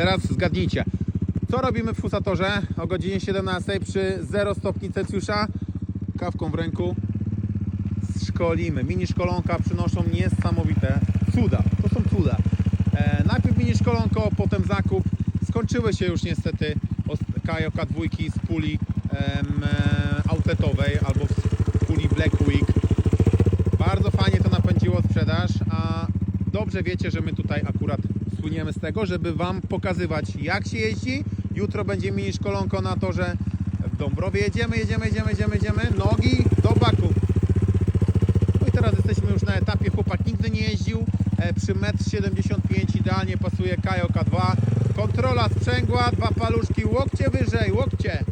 teraz zgadnijcie, co robimy w Fusatorze o godzinie 17 przy 0 stopni Celsjusza? Kawką w ręku szkolimy. Mini szkolonka przynoszą niesamowite cuda. To są cuda. E, najpierw mini szkolonko, potem zakup. Skończyły się już niestety Kajoka dwójki z puli em, e, outletowej albo z puli Black Week. Bardzo fajnie to napędziło sprzedaż, a dobrze wiecie, że my tutaj akurat słyniemy z tego, żeby Wam pokazywać jak się jeździ. Jutro będzie mini szkolonko na torze w Dąbrowie. Jedziemy, jedziemy, jedziemy, jedziemy, jedziemy. Nogi do baku. No i teraz jesteśmy już na etapie, chłopak nigdy nie jeździł. E, przy 1,75 m idealnie pasuje Kajoka 2. Kontrola sprzęgła, dwa paluszki, łokcie wyżej, łokcie.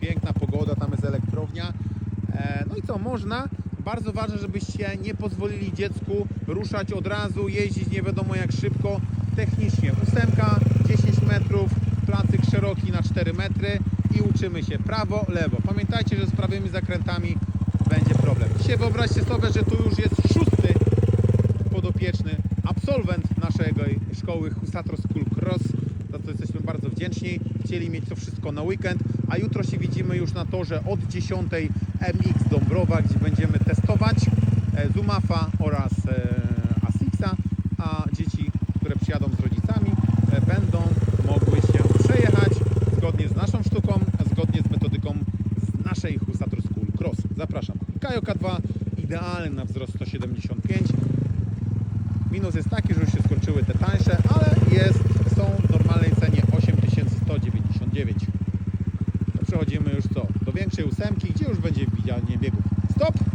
Piękna pogoda, tam jest elektrownia. E, no i co, można. Bardzo ważne, żebyście nie pozwolili dziecku ruszać od razu, jeździć nie wiadomo jak szybko. Technicznie ósemka, 10 metrów, placyk szeroki na 4 metry i uczymy się prawo, lewo. Pamiętajcie, że z prawymi zakrętami będzie problem. Dzisiaj wyobraźcie sobie, że tu już jest szósty podopieczny absolwent naszej szkoły Husator School Cross. Za to jesteśmy bardzo wdzięczni. Chcieli mieć to wszystko na weekend, a jutro się widzimy już na torze od 10 MX Dąbrowa, gdzie będziemy testować e, Zumafa oraz e, Asixa, a dzieci, które przyjadą z rodzicami, e, będą mogły się przejechać zgodnie z naszą sztuką, zgodnie z metodyką z naszej Husator School Cross. Zapraszam. Kajoka 2 idealny na wzrost 175 Minus jest taki, że już się skończyły te tańsze, ale jest, są w normalnej cenie 8199. To przechodzimy już co? Większej ósemki, gdzie już będzie widzianie biegów. Stop!